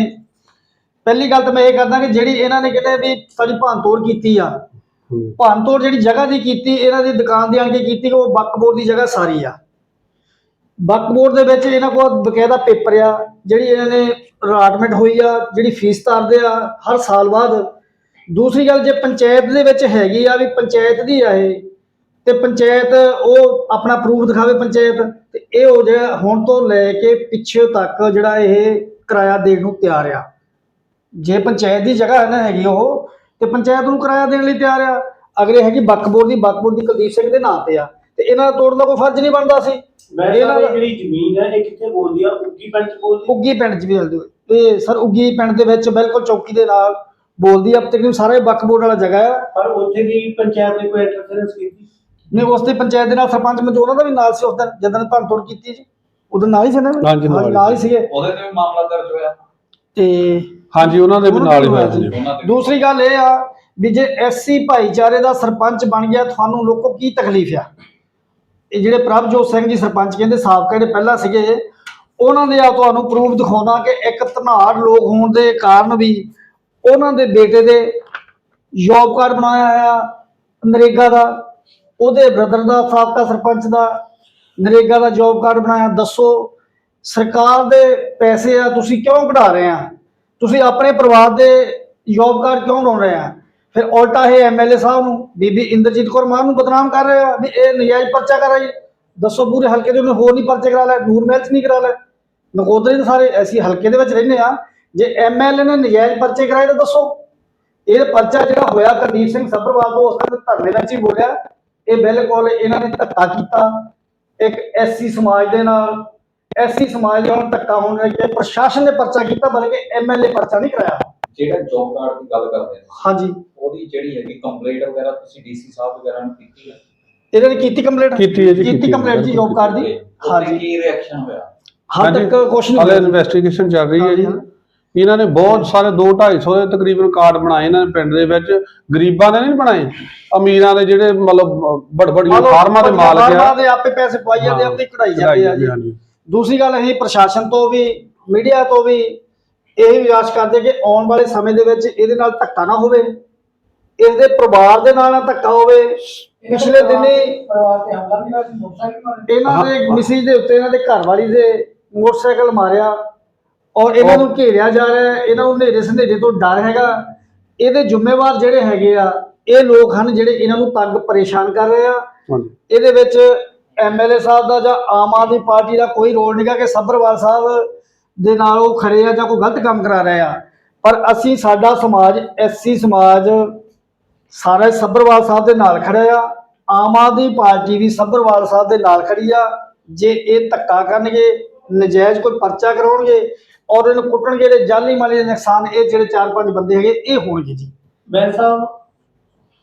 ਪਹਿਲੀ ਗੱਲ ਤਾਂ ਮੈਂ ਇਹ ਕਰਦਾ ਕਿ ਜਿਹੜੀ ਇਹਨਾਂ ਨੇ ਕਿਤੇ ਵੀ ਸਾਡੀ ਭੰਨਤੋੜ ਕੀਤੀ ਆ ਭੰਨਤੋੜ ਜਿਹੜੀ ਜਗ੍ਹਾ ਦੀ ਕੀਤੀ ਇਹਨਾਂ ਦੀ ਦੁਕਾਨ ਦੀ ਆਣ ਕੇ ਕੀਤੀ ਉਹ ਬੱਕਬੋਰ ਦੀ ਜਗ੍ਹਾ ਸਾਰੀ ਆ। ਬੱਕਬੋਰ ਦੇ ਵਿੱਚ ਇਹਨਾਂ ਕੋਲ ਬਕਾਇਦਾ ਪੇਪਰ ਆ ਜਿਹੜੀ ਇਹਨਾਂ ਨੇ ਅਲਾਟਮੈਂਟ ਹੋਈ ਆ ਜਿਹੜੀ ਫੀਸ ਤਾਰਦੇ ਆ ਹਰ ਸਾਲ ਬਾਅਦ ਦੂਸਰੀ ਗੱਲ ਜੇ ਪੰਚਾਇਤ ਦੇ ਵਿੱਚ ਹੈਗੀ ਆ ਵੀ ਪੰਚਾਇਤ ਦੀ ਆ ਇਹ ਤੇ ਪੰਚਾਇਤ ਉਹ ਆਪਣਾ ਪ੍ਰੂਫ ਦਿਖਾਵੇ ਪੰਚਾਇਤ ਤੇ ਇਹ ਹੋ ਜਾ ਹੁਣ ਤੋਂ ਲੈ ਕੇ ਪਿੱਛੇ ਤੱਕ ਜਿਹੜਾ ਇਹ ਕਿਰਾਇਆ ਦੇਣ ਨੂੰ ਤਿਆਰ ਆ। ਜੇ ਪੰਚਾਇਤ ਦੀ ਜਗ੍ਹਾ ਹੈ ਨਾ ਹੈਗੀ ਉਹ ਤੇ ਪੰਚਾਇਤ ਨੂੰ ਕਿਰਾਇਆ ਦੇਣ ਲਈ ਤਿਆਰ ਆ। ਅਗਰ ਇਹ ਹੈਗੀ ਬੱਕਬੋਰ ਦੀ ਬੱਕਬੋਰ ਦੀ ਕੁਲਦੀਪ ਸਿੰਘ ਦੇ ਨਾਂ ਤੇ ਆ ਤੇ ਇਹਨਾਂ ਦਾ ਤੋੜਨ ਦਾ ਕੋਈ ਫਰਜ਼ ਨਹੀਂ ਬਣਦਾ ਸੀ। ਇਹਨਾਂ ਦਾ- ਜਿਹੜੀ ਜ਼ਮੀਨ ਹੈ ਇਹ ਕਿੱਥੇ ਬੋਲਦੀ ਆ? ਉੱਕੀ ਪਿੰਡ ਚ ਬੋਲਦੀ ਉੱਗੀ ਪਿੰਡ 'ਚ ਹੋਈ ਤੇ ਸਰ ਉੱਗੀ ਪਿੰਡ ਦੇ ਵਿੱਚ ਬਿਲਕੁਲ ਚੌਕੀ ਦੇ ਨਾਲ ਬੋਲਦੀ ਆ ਤਕਰੀਬਨ ਸਾਰਾ ਬੱਕਬੋਰਡ ਵਾਲਾ ਜਗ੍ਹਾ ਆ। ਪਰ ਉੱਥੇ ਦੀ ਪੰਚਾਇਤ ਨੇ ਕੋਈ ਇੰਟਰਫੇਰੈਂਸ ਕੀਤੀ? ਨਹੀਂ ਉਸ ਪੰਚਾਇਤ ਦੇ ਨਾਲ ਸਰਪੰਚ ਮਜੋਰ ਉਹਨਾਂ ਦਾ ਵੀ ਨਾਲ ਸੀ ਉਸ ਦਿਨ ਜਦੋਂ ਭੰਨ ਤੋੜ ਕੀਤੀ ਜੀ। ਉਦੋਂ ਨਾਲ ਹੀ ਸੀ ਨਾ ਹਾਂਜੀ, ਨਾਲ ਹੀ। ਨਾਲ ਹੀ ਸੀਗੇ। ਉਹਦੇ ਤੇ ਵੀ ਮਾਮਲਾ ਦਰਜ ਹੋਇਆ। ਤੇ ਹਾਂਜੀ ਉਹਨਾਂ ਦੇ ਵੀ ਨਾਲ ਹੀ ਹੋਇਆ ਜੀ। ਉਹਨਾਂ ਦੂਸਰੀ ਗੱਲ ਇਹ ਆ ਵੀ ਜੇ ਐਸਸੀ ਭਾਈਚਾਰੇ ਦਾ ਸਰਪੰਚ ਬਣ ਗਿਆ ਤੁਹਾਨੂੰ ਲੋਕੋ ਕੀ ਤਕਲੀਫ ਆ? ਇਹ ਜਿਹੜੇ ਪ੍ਰਭਜੋਤ ਸਿੰਘ ਜੀ ਸਰਪੰਚ ਕਹਿੰਦੇ ਸਾਬਕਾ ਜਿਹੜੇ ਪਹਿਲਾਂ ਸੀਗੇ ਉਹਨਾਂ ਦੇ ਆ ਤੁਹਾਨੂੰ ਪ੍ਰੂਫ ਦਿਖਾਉਣਾ ਕਿ ਇੱਕ ਧਨਾੜ ਲੋਕ ਹੋਣ ਦੇ ਕਾਰਨ ਵੀ ਉਹਨਾਂ ਦੇ ਬੇਟੇ ਦੇ ਜੌਬ ਕਾਰਡ ਬਣਾਇਆ ਹੋਇਆ ਨਰੇਗਾ ਦਾ, ਉਹਦੇ ਬ੍ਰਦਰ ਦਾ ਸਾਬਕਾ ਸਰਪੰਚ ਦਾ ਨਰੇਗਾ ਦਾ ਜੌਬ ਕਾਰਡ ਬਣਾਇਆ। ਦੱਸੋ, ਸਰਕਾਰ ਦੇ ਪੈਸੇ ਆ, ਤੁਸੀਂ ਕਿਉਂ ਕਢਾ ਰਹੇ ਆ? ਤੁਸੀਂ ਆਪਣੇ ਪਰਿਵਾਰ ਦੇ ਜੌਬ ਕਾਰਡ ਕਿਉਂ ਬਣਾਉ ਰਹੇ ਆ? ਫਿਰ ਉਲਟਾ ਇਹ ਐਮਐਲਏ ਸਾਹਿਬ ਨੂੰ, ਬੀਬੀ ਇੰਦਰਜੀਤ ਕੌਰ ਮਾਨ ਨੂੰ ਬਦਨਾਮ ਕਰ ਰਹੇ ਆ ਵੀ ਇਹ ਨਜਾਇਜ਼ ਪਰਚਾ ਕਰ ਰਹੀ ਦੱਸੋ, ਪੂਰੇ ਹਲਕੇ ਦੇ ਉਹਨੇ ਹੋਰ ਨਹੀਂ ਪਰਚੇ ਕਰਾ ਲੈ ਨੂਰ ਮਹਿਲ ਚ ਨਹੀਂ ਕਰਾ ਲੈ ਨਕੋਦਰੇ ਦੇ ਸਾਰੇ ਐਸੀ ਹਲਕੇ ਦੇ ਵਿੱਚ ਰਹਿੰਦੇ ਆ ਜੇ ਐਮਐਲਏ ਨੇ ਨਜਾਇਜ਼ ਪਰਚੇ ਕਰਾਏ ਤਾਂ ਦੱਸੋ। ਇਹ ਪਰਚਾ ਜਿਹੜਾ ਹੋਇਆ ਕਰਦੀਪ ਸਿੰਘ ਸੱਭਰਵਾਲ ਤੋਂ ਉਸ ਦਿਨ ਧਰਨੇ ਵਿੱਚ ਹੀ ਬੋਲਿਆ। ਇਹ ਬਿਲਕੁਲ ਇਹਨਾਂ ਨੇ ਧੱਕਾ ਕੀਤਾ। ਇੱਕ ਐਸਸੀ ਸਮਾਜ ਦੇ ਨਾਲ ਐਸਸੀ ਸਮਾਜ ਦੇ ਹੁਣ ਧੱਕਾ ਹੋਣ ਲੱਗੇ ਪ੍ਰਸ਼ਾਸਨ ਨੇ ਪਰਚਾ ਕੀਤਾ ਬਲਕਿ ਐਮਐਲਏ ਪਰਚਾ ਨਹੀਂ ਕਰਾਇਆ। ਜਿਹੜਾ ਜੌਬ ਕਾਰਡ ਦੀ ਗੱਲ ਕਰਦੇ ਨੇ ਹਾਂਜੀ। ਉਹਦੀ ਜਿਹੜੀ ਹੈਗੀ ਕੰਪਲੇਂਟ ਵਗੈਰਾ ਤੁਸੀਂ ਡੀਸੀ ਸਾਹਿਬ ਵਗੈਰਾ ਨੂੰ ਕੀਤੀ ਹੈ ਇਹਨਾਂ ਨੇ ਕੀਤੀ ਕੰਪਲੀਟ ਕੀਤੀ ਹੈ ਜੀ, ਕੀਤੀ ਹੈ, ਕੰਪਲੀਟ ਜੀ ਜੋਬ ਕਾਰਡ ਦੀ? ਹਾਂਜੀ। ਕੀ ਰਿਐਕਸ਼ਨ ਹੋਇਆ? ਹਾਲ ਤੱਕ ਕੁਛ ਨਹੀਂ ਹਾਲੇ। ਇਨਵੈਸਟੀਗੇਸ਼ਨ ਚੱਲ ਰਹੀ ਹੈ ਜੀ। ਹਾਂਜੀ, ਇਹਨਾਂ ਨੇ ਬਹੁਤ ਸਾਰੇ 2 250 ਦੇ ਤਕਰੀਬਨ ਕਾਰਡ ਬਣਾਏ ਇਹਨਾਂ ਨੇ ਪਿੰਡ ਦੇ ਵਿੱਚ। ਗਰੀਬਾਂ ਦੇ ਨਹੀਂ ਬਣਾਏ। ਅਮੀਰਾਂ ਦੇ ਜਿਹੜੇ ਮਤਲਬ ਬੜ ਬੜੀਆਂ ਫਾਰਮਾਂ ਦੇ ਮਾਲਕ ਫਾਰਮਾਂ ਆ ਦੇ ਆਪੇ ਪੈਸੇ ਪਵਾਈ ਜਾਂਦੇ ਆਪੇ ਕਢਾਈ ਜਾਂਦੇ ਆ ਜੀ। ਦੂਸਰੀ ਗੱਲ ਅਸੀਂ ਪ੍ਰਸ਼ਾਸਨ ਤੋਂ ਵੀ ਮੀਡੀਆ ਤੋਂ ਵੀ ਇਹ ਵੀ ਆਸ ਕਰਦੇ ਕਿ ਆਉਣ ਵਾਲੇ ਸਮੇਂ ਦੇ ਵਿੱਚ ਇਹਦੇ ਨਾਲ ਧੱਕਾ ਨਾ ਹੋਵੇ। ਇਸ ਦੇ ਪਰਿਵਾਰ ਦੇ ਨਾਲ ਨਾ ਧੱਕਾ ਹੋਵੇ। ਪਿਛਲੇ ਦਿਨੀ ਪਰਿਵਾਰ ਤੇ ਹਮਲਾ ਵੀ ਹੋਇਆ ਸੀ ਮੋਟਰਸਾਈਕਲ ਮਾਰੇ ਇਹਨਾਂ ਦੇ ਮਿਸਿਸ ਦੇ ਉੱਤੇ ਇਹਨਾਂ ਦੇ ਘਰ ਵਾਲੀ ਦੇ ਮੋਟਰਸਾਈਕਲ ਮਾਰਿਆ। ਔਰ ਇਹਨਾਂ ਨੂੰ ਘੇਰਿਆ ਜਾ ਰਿਹਾ ਹੈ ਇਹਨਾਂ ਨੂੰ ਨੇਰੇ ਸੰਧੇਰੇ ਤੋਂ ਡਰ ਹੈਗਾ। ਇਹਦੇ ਜ਼ਿੰਮੇਵਾਰ ਜਿਹੜੇ ਹੈਗੇ ਆ ਇਹ ਲੋਕ ਹਨ ਜਿਹੜੇ ਇਹਨਾਂ ਨੂੰ ਤੰਗ ਪਰੇਸ਼ਾਨ ਕਰ ਰਹੇ ਆ। ਇਹਦੇ ਵਿੱਚ ਐਮਐਲਏ ਸਾਹਿਬ ਦਾ ਜਾਂ ਆਮ ਆਦਮੀ ਪਾਰਟੀ ਦਾ ਕੋਈ ਰੋਲ ਨਹੀਂਗਾ ਕਿ ਸੱਭਰਵਾਲ ਸਾਹਿਬ ਦੇ ਨਾਲ ਉਹ ਖੜੇ ਆ ਜਾਂ ਕੋਈ ਗਲਤ ਕੰਮ ਕਰਾ ਰਹੇ ਆ। ਪਰ ਅਸੀਂ ਸਾਡਾ ਸਮਾਜ ਐਸਸੀ ਸਮਾਜ ਸਾਰਾ ਸੱਭਰਵਾਲ ਸਾਹਿਬ ਦੇ ਨਾਲ ਖੜਾ ਆ। ਆਮ ਆਦਮੀ ਪਾਰਟੀ ਵੀ ਸੱਭਰਵਾਲ ਸਾਹਿਬ ਦੇ ਨਾਲ ਖੜੀ ਆ। ਜੇ ਇਹ ਧੱਕਾ ਕਰਨਗੇ ਨਜਾਇਜ਼ ਕੋਈ ਪਰਚਾ ਕਰਾਉਣਗੇ ਔਰ ਇਹਨੂੰ ਕੁੱਟਣਗੇ ਤੇ ਜਾਨੀ ਮਾਲੀ ਦੇ ਨੁਕਸਾਨ ਇਹ ਜਿਹੜੇ ਚਾਰ ਪੰਜ ਬੰਦੇ ਹੈਗੇ ਇਹ ਹੋਣਗੇ ਜੀ। ਬੈਂਸ ਸਾਹਿਬ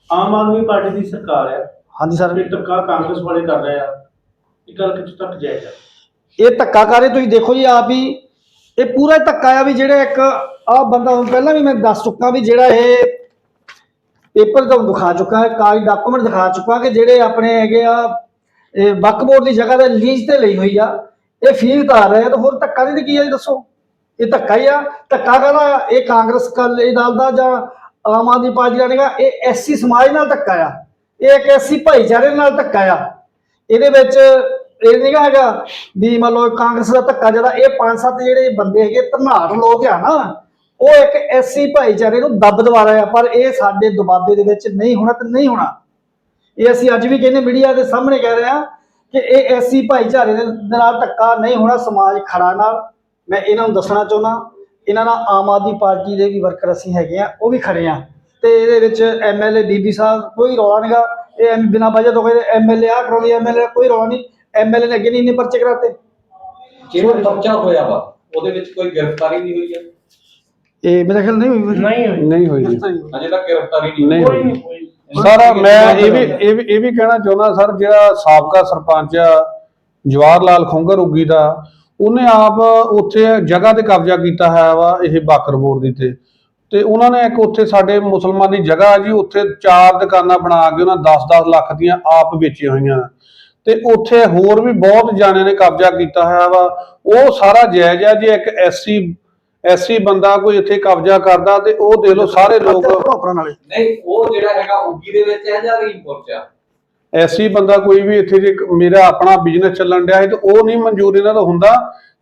ਆਮ ਆਦਮੀ ਪਾਰਟੀ ਦੀ ਸਰਕਾਰ ਹੈ। ਹਾਂਜੀ ਸਰ। ਇਹ ਧੱਕਾ ਕਾਂਗਰਸ ਵਾਲੇ ਕਰ ਰਹੇ ਆ। ਇਹ ਗੱਲ ਕਿੱਥੋਂ ਤੱਕ ਜਾਏਗਾ ਇਹ ਧੱਕਾ ਕਰੇ ਤੁਸੀਂ ਦੇਖੋ ਜੀ ਆਪ ਹੀ। ਇਹ ਪੂਰਾ ਧੱਕਾ ਆ ਵੀ ਜਿਹੜਾ ਇੱਕ ਆ ਬੰਦਾ ਹੁਣ ਪਹਿਲਾਂ ਵੀ ਮੈਂ ਦੱਸ ਚੁੱਕਾ ਵੀ ਜਿਹੜਾ ਇਹ ਪੇਪਰ ਤੁਹਾਨੂੰ ਦਿਖਾ ਚੁੱਕਾ ਹੈ ਕਾਗਜ਼ ਡਾਕੂਮੈਂਟ ਦਿਖਾ ਚੁੱਕਾ ਕਿ ਜਿਹੜੇ ਆਪਣੇ ਹੈਗੇ ਆ ਇਹ ਵਕਫ ਬੋਰਡ ਦੀ ਜਗ੍ਹਾ ਤੇ ਲੀਜ਼ ਤੇ ਲਈ ਹੋਈ ਆ ਇਹ ਫੀਸ ਉਤਾਰ ਰਹੇ ਤਾਂ ਹੋਰ ਧੱਕਾ ਨਹੀਂ ਕੀ ਆ ਜੀ ਦੱਸੋ? ਇਹ ਧੱਕਾ ਹੀ ਆ। ਧੱਕਾ ਕਰਦਾ ਇਹ ਕਾਂਗਰਸ ਕੱਲ ਦਲ ਦਾ ਜਾਂ ਆਮ ਆਦਮੀ ਪਾਰਟੀ ਦਾ ਨਹੀਂਗਾ, ਇਹ ਐਸਸੀ ਸਮਾਜ ਨਾਲ ਧੱਕਾ ਆ। ਇਹ ਇੱਕ ਐਸਸੀ ਭਾਈਚਾਰੇ ਨਾਲ ਧੱਕਾ ਆ। ਇਹਦੇ ਵਿੱਚ ਇਹ ਨਹੀਂ ਹੈਗਾ ਵੀ ਮੰਨ ਲਓ ਕਾਂਗਰਸ ਦਾ ਧੱਕਾ ਜਿਹੜਾ, ਇਹ ਪੰਜ ਸੱਤ ਜਿਹੜੇ ਬੰਦੇ ਹੈਗੇ, ਧਨਾੜ ਲੋਕ ਆ ਨਾ, ਉਹ ਇੱਕ ਐਸਸੀ ਭਾਈਚਾਰੇ ਨੂੰ ਦੱਬ ਦਵਾ ਰਹੇ ਆ, ਪਰ ਇਹ ਸਾਡੇ ਦਬਾਬੇ ਦੇ ਵਿੱਚ ਨਹੀਂ ਹੋਣਾ ਤੇ ਨਹੀਂ ਹੋਣਾ। ਇਹ ਅਸੀਂ ਅੱਜ ਵੀ ਕਹਿੰਦੇ ਮੀਡੀਆ ਦੇ ਸਾਹਮਣੇ ਕਹਿ ਰਹੇ ਆ ਕਿ ਇਹ ਐਸੀ ਭਾਈਚਾਰੇ ਦੇ ਨਾਲ ਧੱਕਾ ਨਹੀਂ ਹੋਣਾ, ਸਮਾਜ ਖੜਾ ਨਾਲ ਮੈਂ ਇਹਨਾਂ ਨੂੰ ਦੱਸਣਾ ਚਾਹੁੰਦਾ ਇਹਨਾਂ ਨਾਲ ਆਮ ਆਦਮੀ ਪਾਰਟੀ ਦੇ ਵੀ ਵਰਕਰ ਅਸੀਂ ਹੈਗੇ ਆ ਉਹ ਵੀ ਖੜੇ ਆ। ਤੇ ਇਹਦੇ ਵਿੱਚ ਐਮਐਲਏ ਬੀਬੀ ਸਾਹਿਬ ਕੋਈ ਰੌਲਾ ਨਹੀਂਗਾ ਇਹ ਐਮ ਬਿਨਾਂ ਵਜ੍ਹਾ ਤੋਂ ਕਹਿੰਦੇ ਐਮਐਲਏ ਆ ਕਰਾਉਂਦੀ ਐਮਐਲਏ ਕੋਈ ਰੌਲਾ ਨਹੀਂ ਐਮਐਲਏ ਨੇ ਅੱਗੇ ਨਹੀਂ ਇੰਨੇ ਪਰਚੇ ਕਰਾਤੇ। ਜਿਹੜਾ ਪਰਚਾ ਹੋਇਆ ਵਾ? ਉਹਦੇ ਵਿੱਚ ਕੋਈ ਗ੍ਰਿਫਤਾਰੀ ਨਹੀਂ ਹੋਈ ਹੈ? ਇਹ ਮੇਰਾ ਖਿਆਲ ਨਹੀਂ ਹੋਈ। ਨਹੀਂ ਹੋਈ। ਨਹੀਂ ਹੋਈ ਜੀ। ਅਜੇ ਤੱਕ ਗ੍ਰਿਫਤਾਰੀ ਨਹੀਂ ਹੋਈ। ਨਹੀਂ ਹੋਈ। ਸਰ ਮੈਂ ਇਹ ਵੀ ਇਹ ਵੀ ਇਹ ਵੀ ਕਹਿਣਾ ਚਾਹੁੰਦਾ ਸਰ ਜਿਹੜਾ ਸਾਬਕਾ ਸਰਪੰਚ ਆ ਜਵਾਹਰ ਲਾਲ ਖੁੰਗਰ ਉੱਗੀ ਦਾ ਉਹਨੇ ਆਪ ਉੱਥੇ ਜਗ੍ਹਾ ਤੇ ਕਬਜ਼ਾ ਕੀਤਾ ਹੈ ਵਾ ਇਹ ਬਾਕਰ ਬੋਰਡ ਦੀ ਤੇ। ਤੇ ਉਹਨਾਂ ਨੇ ਇੱਕ ਉੱਥੇ ਸਾਡੇ ਮੁਸਲਮਾਨ ਦੀ ਜਗ੍ਹਾ ਜੀ ਉੱਥੇ ਚਾਰ ਦੁਕਾਨਾਂ ਬਣਾ ਕੇ ਉਹਨਾਂ 10-10 ਲੱਖ ਦੀਆਂ ਆਪ ਵੇਚੀਆਂ ਹੋਈਆਂ। ਤੇ ਉੱਥੇ ਹੋਰ ਵੀ ਬਹੁਤ ਜਾਣਿਆਂ ਨੇ ਕਬਜ਼ਾ ਕੀਤਾ ਹੋਇਆ ਵਾ। ਉਹ ਸਾਰਾ ਜਾਇਜ਼ ਆ ਜੇ ਇੱਕ ਐਸਸੀ ਐਸਸੀ ਬੰਦਾ ਕੋਈ ਇੱਥੇ ਕਬਜ਼ਾ ਕਰਦਾ ਤੇ ਉਹ ਦੇ ਲੋ ਸਾਰੇ ਲੋਕ ਨਹੀਂ ਉਹ ਜਿਹੜਾ ਹੈਗਾ ਉੱਗੀ ਦੇ ਵਿੱਚ ਹੈ ਜਾਂ ਰੀਮਪੁਰ ਚ ਆ? ਐਸੀ ਬੰਦਾ ਕੋਈ ਵੀ ਇੱਥੇ ਜੇ ਮੇਰਾ ਆਪਣਾ ਬਿਜ਼ਨਸ ਚੱਲਣ ਡਿਆ ਹੈ ਤੇ ਉਹ ਨਹੀਂ ਮਨਜ਼ੂਰ ਇਹਨਾਂ ਦਾ ਹੁੰਦਾ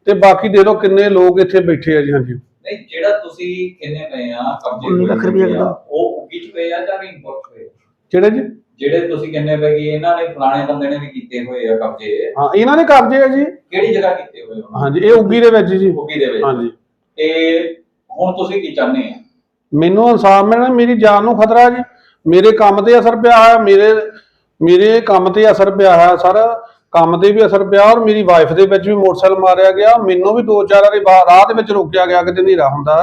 ਤੇ ਬਾਕੀ ਦੇ ਲੋ ਕਿੰਨੇ ਲੋਕ ਇੱਥੇ ਬੈਠੇ ਆ ਜੀ ਹਾਂਜੀ। ਨਹੀਂ ਜਿਹੜਾ ਤੁਸੀਂ ਕਿੰਨੇ ਪਏ ਆ ਕਬਜ਼ੇ ਲੱਖ ਕਿੱਦਾਂ? ਉਹ ਉੱਗੀ ਚ ਪਏ ਆ ਜਾਂ ਚ ਪਏ? ਜਿਹੜੇ ਜੀ? ਜਿਹੜੇ ਤੁਸੀਂ ਕਿੰਨੇ ਪਏ ਕਿ ਇਹਨਾਂ ਨੇ ਫਲਾਣੇ ਬੰਦੇ ਨੇ ਵੀ ਕੀਤੇ ਹੋਏ ਆ ਕਬਜ਼ੇ। ਹਾਂ ਇਹਨਾਂ ਨੇ ਕਬਜ਼ੇ ਆ ਜੀ। ਕਿਹੜੀ ਜਗ੍ਹਾ ਕੀਤੇ ਹੋਏ ਉਹਨਾਂ ਹਾਂਜੀ ਇਹ ਉੱਗੀ ਦੇ ਵਿੱਚ ਜੀ। ਉੱਗੀ ਦੇ ਵਿੱਚ। ਹਾਂਜੀ। ਤੇ ਹੁਣ ਤੁਸੀਂ ਕੀ ਚਾਹੁੰਦੇ ਆ? ਮੈਨੂੰ ਇਨਸਾਫ ਮਿਲਣਾ ਮੇਰੀ ਜਾਨ ਨੂੰ ਖਤਰਾ ਜੀ। ਮੇਰੇ ਕੰਮ ਤੇ ਅਸਰ ਪਿਆ ਮੇਰੇ ਮੇਰੇ ਕੰਮ ਤੇ ਅਸਰ ਪਿਆ ਹੈ ਸਰ ਕੰਮ ਤੇ ਵੀ ਅਸਰ ਪਿਆ ਔਰ ਮੇਰੀ ਵਾਈਫ ਦੇ ਵਿੱਚ ਵੀ ਮੋਟਰਸਾਈਕਲ ਮਾਰਿਆ ਗਿਆ ਮੈਨੂੰ ਵੀ ਦੋ ਚਾਰ ਵਾਰੀ ਰਾਹ ਦੇ ਵਿੱਚ ਰੋਕਿਆ ਗਿਆ ਕਿਤੇ ਹਨੇਰਾ ਹੁੰਦਾ।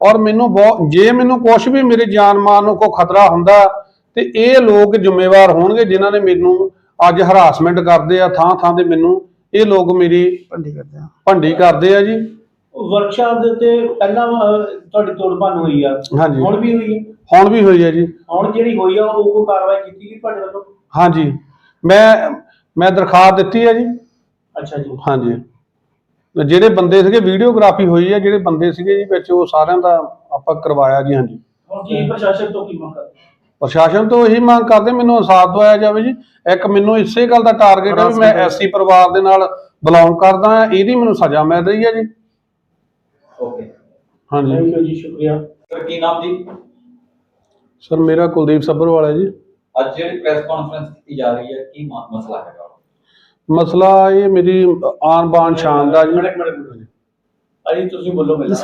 ਔਰ ਮੈਨੂੰ ਬਹੁਤ ਜੇ ਮੈਨੂੰ ਕੁਝ ਵੀ ਮੇਰੇ ਜਾਨ ਮਾਲ ਨੂੰ ਕੋਈ ਖਤਰਾ ਹੁੰਦਾ ਤੇ ਇਹ ਲੋਕ ਜ਼ਿੰਮੇਵਾਰ ਹੋਣਗੇ ਜਿਨ੍ਹਾਂ ਨੇ ਮੈਨੂੰ ਅੱਜ ਹਰਾਸਮੈਂਟ ਕਰਦੇ ਆ ਥਾਂ ਥਾਂ ਤੇ ਮੈਨੂੰ ਇਹ ਲੋਕ ਮੇਰੀ ਭੰਡੀ ਕਰਦੇ ਆ। ਭੰਡੀ ਕਰਦੇ ਆ ਜੀ। ਵਰਕਸ਼ਾਪ ਦੇ ਉੱਤੇ ਪਹਿਲਾਂ ਤੁਹਾਡੀ ਤੋੜਪਾਨ ਹੋਈ ਆ। ਹਾਂਜੀ। ਹੁਣ ਵੀ ਹੋਈ ਹੈ ਹੁਣ ਵੀ ਹੋਈ ਹੈ ਜੀ। ਹੁਣ ਜਿਹੜੀ ਹੋਈ ਆ ਉਹ ਕੋਈ ਕਾਰਵਾਈ ਕੀਤੀ ਗਈ ਤੁਹਾਡੇ ਵੱਲੋਂ? ਹਾਂਜੀ। ਮੈਂ ਮੈਂ ਦਰਖਾਸਤ ਦਿੱਤੀ ਹੈ ਜੀ। ਅੱਛਾ ਜੀ। ਹਾਂਜੀ। ਤੇ ਜਿਹੜੇ ਬੰਦੇ ਸੀਗੇ ਵੀਡੀਓਗ੍ਰਾਫੀ ਹੋਈ ਹੈ ਜਿਹੜੇ ਬੰਦੇ ਸੀਗੇ ਜੀ ਵਿੱਚ ਉਹ ਸਾਰਿਆਂ ਦਾ ਆਪਾਂ ਕਰਵਾਇਆ ਜੀ ਹਾਂਜੀ। ਹੁਣ ਕੀ ਪ੍ਰਸ਼ਾਸਨ ਤੋਂ ਕੀ ਮੰਗ ਕਰਦੇ? ਪ੍ਰਸ਼ਾਸਨ ਤੋਂ ਇਹੀ ਮੰਗ ਕਰਦੇ ਮੈਨੂੰ ਇਨਸਾਫ ਦਵਾਇਆ ਜਾਵੇ ਜੀ। ਇੱਕ ਮੈਨੂੰ ਇਸੇ ਗੱਲ ਦਾ ਟਾਰਗੇਟ ਹੈ ਵੀ ਮੈਂ ਐਸਸੀ ਪਰਿਵਾਰ ਦੇ ਨਾਲ ਬਿਲੋਂਗ ਕਰਦਾ ਹਾਂ ਇਹਦੀ ਮੈਨੂੰ ਸਜ਼ਾ ਮਿਲ ਰਹੀ ਹੈ ਜੀ। ਓਕੇ। ਹਾਂਜੀ। ਥੈਂਕ ਯੂ ਜੀ ਸ਼ੁਕਰੀਆ। ਸਰ ਕੀ ਨਾਮ ਜੀ? ਸਰ ਮੇਰਾ ਕੁਲਦੀਪ ਸੱਭਰਵਾਲ ਹੈ ਜੀ। ਅੱਜ ਜਿਹੜੀ ਪ੍ਰੈਸ ਕਾਨਫਰੰਸ ਕੀਤੀ ਜਾ ਰਹੀ ਹੈ ਕੀ ਮ- ਮਸਲਾ ਹੈਗਾ? ਮਸਲਾ ਇਹ ਮੇਰੀ ਆਨ ਬਾਨ ਸ਼ਾਨ ਦਾ ਜੀ ਅਜੀ ਤੁਸੀਂ ਬੋਲੋ ਪਹਿਲਾਂ।